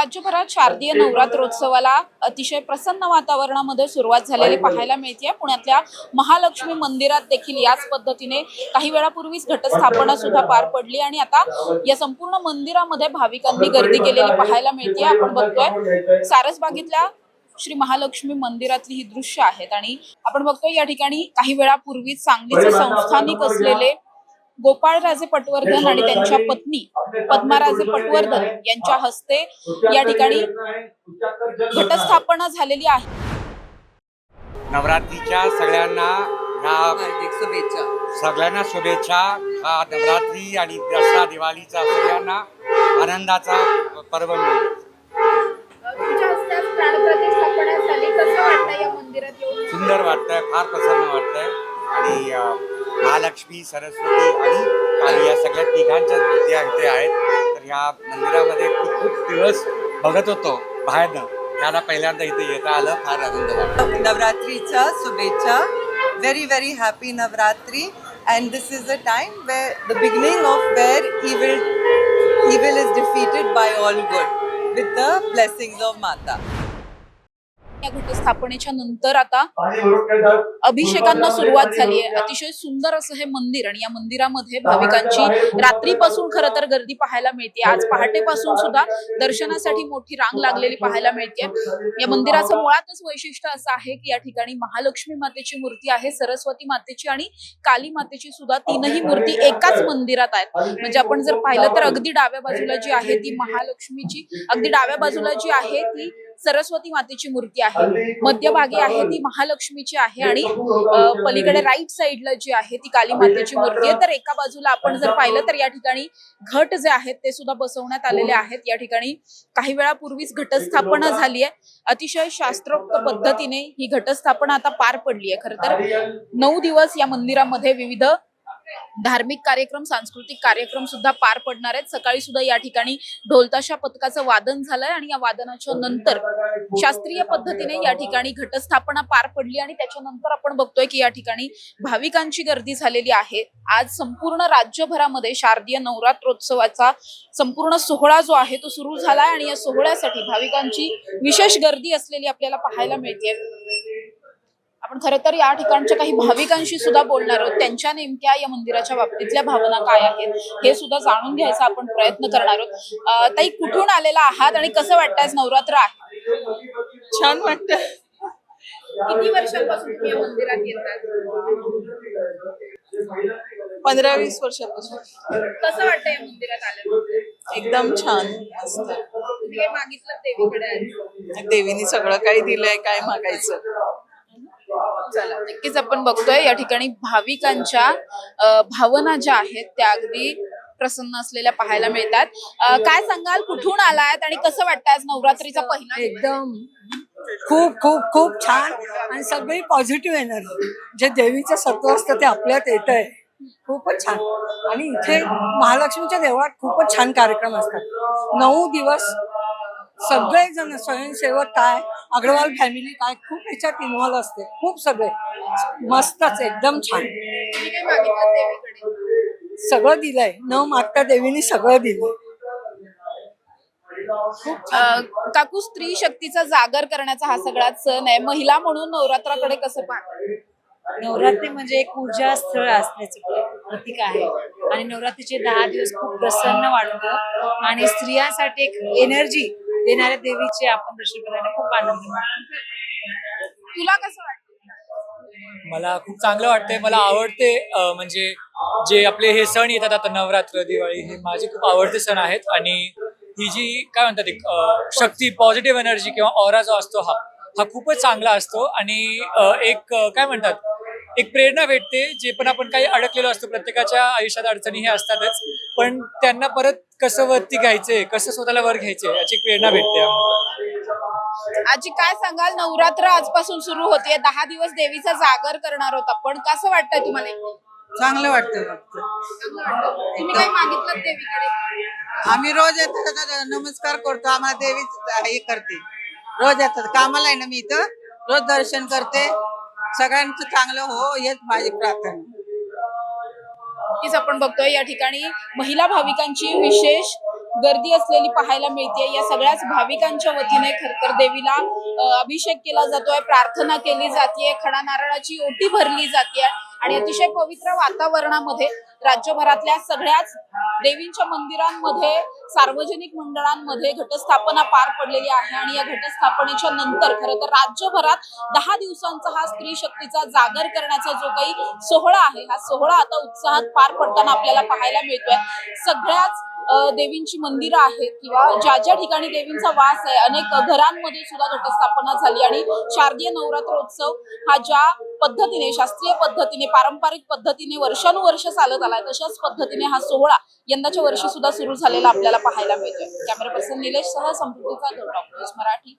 राज्यभरात शारदीय नवरात्रोत्सवाला अतिशय प्रसन्न वातावरणामध्ये सुरुवात झालेली पाहायला मिळते पुण्यातल्या महालक्ष्मी मंदिरात देखील याच पद्धतीने काही वेळापूर्वीच घटस्थापना सुद्धा पार पडली आणि आता या संपूर्ण मंदिरामध्ये भाविकांनी गर्दी केलेली पाहायला मिळते आपण बघतोय सारसबागेतल्या श्री महालक्ष्मी मंदिरातली ही दृश्य आहेत आणि आपण बघतोय या ठिकाणी काही वेळापूर्वीच सांगलीचे संस्थानिक असलेले गोपाळराजे पटवर्धन आणि त्यांच्या पत्नी पद्माराजे पटवर्धन यांच्या हस्ते या ठिकाणी घटस्थापना झालेली आहे. नवरात्रीच्या सगळ्यांना शुभेच्छा. सगळ्यांना शुभेच्छा. हा नवरात्री आणि दसरा दिवाळीचा सगळ्यांना आनंदाचा पर्व मिळेल लक्ष्मी सरस्वती आणि काली या सगळ्या तिघांच्या मूर्त्या इथे आहेत. तर ह्या मंदिरामध्ये खूप खूप दिवस बघत होतो बाहेरनं. त्याला पहिल्यांदा इथे येता आलं. फार आनंद वाटतो. नवरात्रीच्या शुभेच्छा. Very very happy Navratri. And this is a time where the beginning of where evil evil is defeated by all good with the blessings of Mata या घटस्थापनेच्या नंतर आता अभिषेकांना सुरुवात झाली आहे. अतिशय सुंदर असं हे मंदिर आणि या मंदिरामध्ये भाविकांची रात्रीपासून खरं तर गर्दी पाहायला मिळते. आज पहाटेपासून सुद्धा दर्शनासाठी मोठी रांग लागलेली पाहायला मिळते. या मंदिराचं मुळातच वैशिष्ट्य असं आहे की या ठिकाणी महालक्ष्मी मातेची मूर्ती आहे सरस्वती मातेची आणि काली मातेची सुद्धा तीनही मूर्ती एकाच मंदिरात आहेत. म्हणजे आपण जर पाहिलं तर अगदी डाव्या बाजूला जी आहे ती महालक्ष्मीची अगदी डाव्या बाजूला जी आहे ती सरस्वती मातेची मूर्ती आहे मध्यभागी आहे ती महालक्ष्मीची आहे आणि पलीकडे राईट साईडला जी आहे ती काली मातेची मूर्ती आहे. तर एका बाजूला आपण जर पाहिलं तर या ठिकाणी घट जे आहेत ते सुद्धा बसवण्यात आलेले आहेत. या ठिकाणी काही वेळापूर्वीच घटस्थापना झाली आहे. अतिशय शास्त्रोक्त पद्धतीने ही घटस्थापना आता पार पडली आहे. खरं तर नऊ दिवस या मंदिरामध्ये विविध धार्मिक कार्यक्रम सांस्कृतिक कार्यक्रम सुद्धा पार पडणार आहेत. सकाळी सुद्धा या ठिकाणी ढोलताशा पथकाचं वादन झालंय आणि या वादनाच्या नंतर शास्त्रीय पद्धतीने या ठिकाणी घटस्थापना पार पडली आणि त्याच्यानंतर आपण बघतोय की या ठिकाणी भाविकांची गर्दी झालेली आहे. आज संपूर्ण राज्यभरामध्ये शारदीय नवरात्रोत्सवाचा संपूर्ण सोहळा जो आहे तो सुरू झालाय आणि या सोहळ्यासाठी भाविकांची विशेष गर्दी असलेली आपल्याला पाहायला मिळते आपण खरं तर या ठिकाणच्या काही भाविकांशी सुद्धा बोलणार आहोत. त्यांच्या नेमक्या या मंदिराच्या बाबतीतल्या भावना काय आहेत हे सुद्धा जाणून घ्यायचा आपण प्रयत्न करणार आहोत. ताई कुठून आलेला आहात आणि कसं वाटतंय आज नवरात्र आहे? छान वाटतं. किती वर्षांपासून तुम्ही या मंदिरात येतात? पंधरा वीस वर्षापासून. कसं वाटतं या मंदिरात आल्यानंतर एकदम छान. काही मागितलं देवीकडे? देवीने सगळं काही दिलंय काय मागायचं. चला नक्कीच आपण बघतोय या ठिकाणी भाविकांच्या भावना ज्या आहेत त्या अगदी प्रसन्न असलेल्या पाहायला मिळतात. काय सांगाल? कुठून आलायत आणि कसं वाटतं आज नवरात्रीचा पहिला एकदम. खूप खूप खूप छान आणि सगळी पॉझिटिव्ह एनर्जी. जे देवीचं सत्व असतं ते आपल्यात येत आहे खूपच छान. आणि इथे महालक्ष्मीच्या देवळात खूपच छान कार्यक्रम असतात. नऊ दिवस सगळेजण स्वयंसेवक काय? अग्रवाल फॅमिली काय? खूप ह्याच्यात इन्व्हॉल्व असते. खूप सगळे. मस्तच एकदम छान. सगळं दिलंय. न मागता देवीने सगळं दिलंय अं, काकू स्त्री शक्तीचा जागर करण्याचा हा सगळाच सण आहे. महिला म्हणून नवरात्राकडे कसं पाहतात नवरात्री म्हणजे एक ऊर्जा स्थळ असण्याचं प्र- प्रतीक आहे. आणि नवरात्रीचे दहा दिवस खूप प्रसन्न वाटतं. आणि स्त्रियांसाठी एक एनर्जी देणाऱ्या देवीचे आपण दर्शन करायला खूप आनंद तुला कसं वाटतं? मला खूप चांगलं वाटतंय मला आवडते म्हणजे जे आपले हे सण येतात आता नवरात्र दिवाळी हे माझे खूप आवडते सण आहेत. आणि ही जी काय म्हणतात एक शक्ती पॉझिटिव्ह एनर्जी किंवा ऑरा जो असतो हा हा खूपच चांगला असतो. आणि एक काय म्हणतात एक प्रेरणा भेटते जे पण आपण काही अडकलेलो असतो प्रत्येकाच्या आयुष्यात अडचणी हे असतातच. पण त्यांना परत कसं वरती घ्यायचंय कसं स्वतःला वर घ्यायचंय याची एक प्रेरणा भेटते. आजी काय सांगाल? नवरात्र आजपासून सुरू होतीये. दहा दिवस देवीचा जागर करणार होता. पण कसं वाटतंय तुम्हाला चांगलं वाटतं तुम्ही मागितलं देवीकडे? आम्ही रोज येतात नमस्कार करतो. आम्हाला देवीच हे करते. रोज येतात. कामाला आहे ना मी इथं. रोज दर्शन करते. सगळ्यांचं चांगलं हो हेच माझी प्रार्थना. नक्कीच आपण बघतोय या ठिकाणी महिला भाविकांची विशेष गर्दी असलेली पाहायला मिळते या सगळ्याच भाविकांच्या वतीने खरतर देवीला अभिषेक केला जातोय प्रार्थना केली जाते खडा नारळाची ओटी भरली जाते आणि अतिशय पवित्र वातावरणामध्ये राज्यभरातल्या सगळ्याच देवींच्या मंदिरांमध्ये सार्वजनिक मंडळांमध्ये घटस्थापना पार पडलेली आहे आणि या घटस्थापनेच्या नंतर खरं तर राज्यभरात दहा दिवसांचा हा स्त्री शक्तीचा जागर करण्याचा जो काही सोहळा आहे हा सोहळा आता उत्साहात पार पडताना आपल्याला पाहायला मिळतोय. सगळ्याच देवींची मंदिरं आहेत किंवा ज्या ज्या ठिकाणी देवींचा वास आहे अनेक घरांमध्ये सुद्धा घटस्थापना झाली आणि शारदीय नवरात्रोत्सव हा ज्या पद्धतीने शास्त्रीय पद्धतीने पारंपरिक पद्धतीने वर्षानुवर्ष चालत आलाय तशाच पद्धतीने हा सोहळा यंदाच्या वर्षी सुद्धा सुरू झालेला आपल्याला पाहायला मिळतोय. कॅमेरा पर्सन निलेश सह समृद्धीचा गौरव मराठी